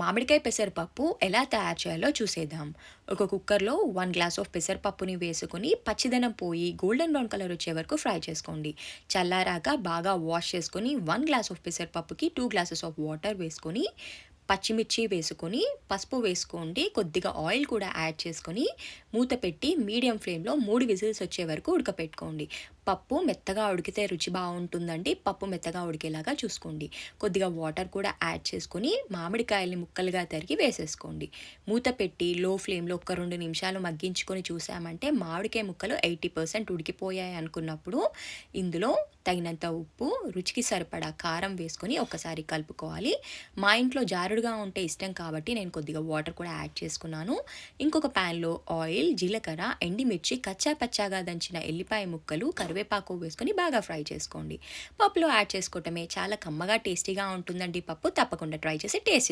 మామిడికాయ పెసరపప్పు ఎలా తయారు చేయాలో చూసేద్దాం. ఒక కుక్కర్లో వన్ గ్లాస్ ఆఫ్ పెసరపప్పుని వేసుకుని పచ్చిదనం పోయి గోల్డెన్ బ్రౌన్ కలర్ వచ్చే వరకు ఫ్రై చేసుకోండి. చల్లారాక బాగా వాష్ చేసుకొని వన్ గ్లాస్ ఆఫ్ పెసరపప్పుకి టూ గ్లాసెస్ ఆఫ్ వాటర్ వేసుకొని పచ్చిమిర్చి వేసుకొని పసుపు వేసుకోండి. కొద్దిగా ఆయిల్ కూడా యాడ్ చేసుకొని మూత పెట్టి మీడియం ఫ్లేమ్లో మూడు విజిల్స్ వచ్చే వరకు ఉడకపెట్టుకోండి. పప్పు మెత్తగా ఉడికితే రుచి బాగుంటుందండి. పప్పు మెత్తగా ఉడికేలాగా చూసుకోండి. కొద్దిగా వాటర్ కూడా యాడ్ చేసుకొని మామిడికాయల్ని ముక్కలుగా తరిగి వేసేసుకోండి. మూత పెట్టి లో ఫ్లేమ్లో ఒక రెండు నిమిషాలు మగ్గించుకొని చూసామంటే మామిడికాయ ముక్కలు ఎయిటీ పర్సెంట్ ఉడికిపోయాయి అనుకున్నప్పుడు ఇందులో తగినంత ఉప్పు రుచికి సరిపడా కారం వేసుకొని ఒకసారి కలుపుకోవాలి. మా ఇంట్లో జారుడుగా ఉంటే ఇష్టం కాబట్టి నేను కొద్దిగా వాటర్ కూడా యాడ్ చేసుకున్నాను. ఇంకొక ప్యాన్లో ఆయిల్ జీలకర్ర ఎండిమిర్చి కచ్చా పచ్చాగా దంచిన ఎల్లిపాయ ముక్కలు కరివేపాకు వేసుకొని బాగా ఫ్రై చేసుకోండి. పప్పులో యాడ్ చేసుకోవటమే చాలా కమ్మగా టేస్టీగా ఉంటుందండి పప్పు. తప్పకుండా ట్రై చేసి టేస్ట్